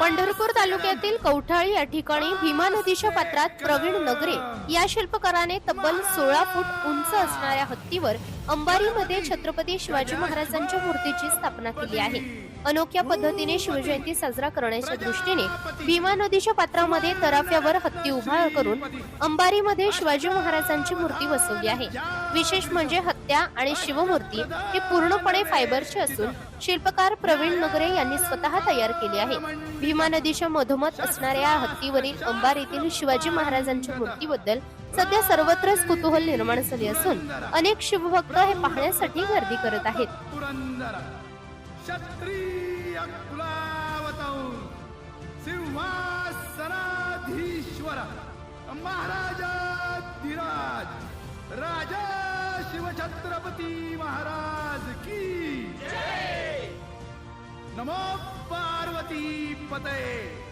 पंढरपूर तालुक्यातील कौठाळी या ठिकाणी भीमा नदीच्या पात्रात प्रवीण नगरे या शिल्पकाराने तब्बल सोळा फूट उंच असणाऱ्या हत्तीवर अंबारीमध्ये छत्रपती शिवाजी महाराजांच्या मूर्तीची स्थापना केली आहे. अनोख्या पद्धतीने शिवजयंती साजरा करण्याच्या दृष्टीने भीमा नदीच्या पात्रामध्ये तराफ्यावर हत्ती उभा करून अंबारीमध्ये शिवाजी महाराजांची मूर्ती बसवली आहे. विशेष म्हणजे हत्या आणि शिवमूर्ती हे पूर्णपणे फायबरचे असून शिल्पकार प्रवीण नगरे यांनी स्वतः तयार केली आहे. भीमा नदीच्या मधोमध असणाऱ्या हत्तीवरील अंबारीतील शिवाजी महाराजांच्या मूर्तीबद्दल सध्या सर्वत्रच कुतूहल निर्माण झाले असून अनेक शिवभक्त हे पाहण्यासाठी गर्दी करत आहेत. पुरंदर राजा शिवछत्रपती महाराज की नमो पार्वती पतये।